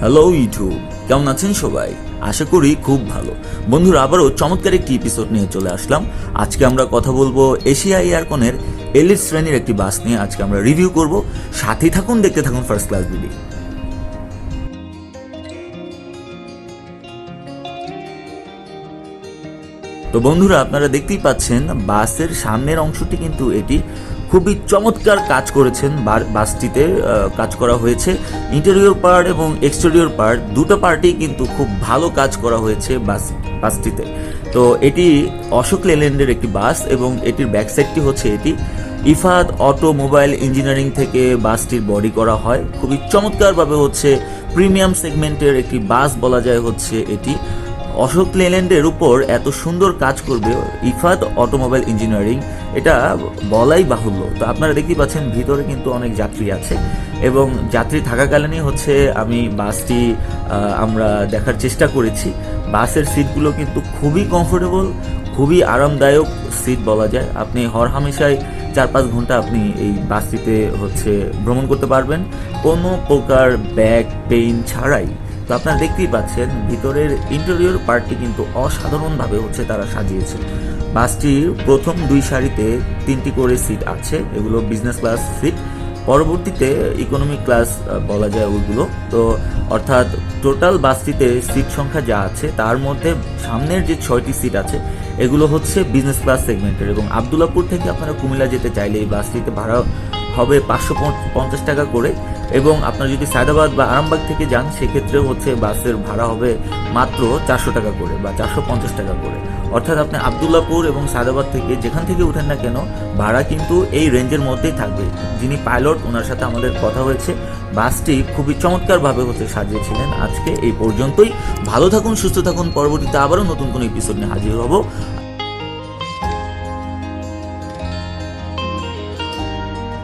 Hello YouTube কেমন আছেন সবাই? আশা করি খুব ভালো। বন্ধুরা, আবারও চমৎকার একটি এপিসোড নিয়ে চলে আসলাম। আজকে আমরা কথা বলব এশিয়া এয়ারকনের এলিট শ্রেণির একটি বাস নিয়ে। আজকে আমরা রিভিউ করব। সাথেই থাকুন, দেখতে থাকুন ফার্স্ট ক্লাস ভিডিও তো বন্ধুরা, আপনারা দেখতেই পাচ্ছেন, বাসের সামনের অংশটি কিন্তু এটি খুবই চমৎকার কাজ করেছেন বাসটিতে কাজ করা হয়েছে। ইন্টেরিয়র পার্ট এবং এক্সটেরিয়র পার্ট দুটো পার্টি কিন্তু খুব ভালো কাজ করা হয়েছে বাস, বাসটিতে। তো এটি অশোক লেল্যান্ডের একটি বাস এবং এটির ব্যাক সাইডটি হচ্ছে এটি। ইফাদ অটোমোবাইল ইঞ্জিনিয়ারিং থেকে বাসটির বডি করা হয়। খুবই চমৎকারভাবে হচ্ছে প্রিমিয়াম সেগমেন্টের একটি বাস বলা যায় হচ্ছে এটি। অশোক লেল্যান্ডের উপর এত সুন্দর কাজ করবে ইফাত অটোমোবাইল ইঞ্জিনিয়ারিং, এটা বলাই বাহুল্য। তো আপনারা দেখতেই পাচ্ছেন, ভিতরে কিন্তু অনেক যাত্রী আছে এবং যাত্রী থাকাকালীনই হচ্ছে আমি বাসটি আমরা দেখার চেষ্টা করেছি। বাসের সিটগুলো কিন্তু খুবই কমফোর্টেবল খুবই আরামদায়ক সিট বলা যায়। আপনি হর হামেশায় চার পাঁচ ঘণ্টা আপনি এই বাসটিতে হচ্ছে ভ্রমণ করতে পারবেন। কোনো প্রকার ব্যাগ, পেইন ছাড়াই। তো আপনারা দেখতেই পাচ্ছেন, ভিতরের ইন্টেরিয়র পার্টটি কিন্তু অসাধারণভাবে হচ্ছে তারা সাজিয়েছে। বাসটির প্রথম দুই সারিতে তিনটি করে সিট আছে, এগুলো বিজনেস ক্লাস সিট পরবর্তীতে ইকোনমি ক্লাস বলা যায় ওইগুলো। তো অর্থাৎ টোটাল বাসটিতে সিট সংখ্যা যা আছে, তার মধ্যে সামনের যে ছয়টি সিট আছে, এগুলো হচ্ছে বিজনেস ক্লাস সেগমেন্টের এবং আবদুল্লাপুর থেকে আপনারা কুমিল্লা যেতে চাইলে এই বাসটিতে ভাড়া হবে পাঁচশো পঞ্চাশ টাকা করে। এবং আপনারা যদি সায়দাবাদ বা আরামবাগ থেকে যান সেক্ষেত্রে হচ্ছে বাসের ভাড়া হবে মাত্র চারশো টাকা করে বা চারশো পঞ্চাশ টাকা করে। অর্থাৎ আপনি আবদুল্লাপুর এবং সায়দাবাদ থেকে যেখান থেকে উঠেন না কেন, ভাড়া কিন্তু এই রেঞ্জের মধ্যেই থাকবে। যিনি পাইলট, ওনার সাথে আমাদের কথা হয়েছে। বাসটি খুবই চমৎকারভাবে হচ্ছে সাজিয়েছিলেন। আজকে এই পর্যন্তই। ভালো থাকুন, সুস্থ থাকুন। পরবর্তীতে আবারও নতুন কোনো এপিসোড নিয়ে হাজির হব।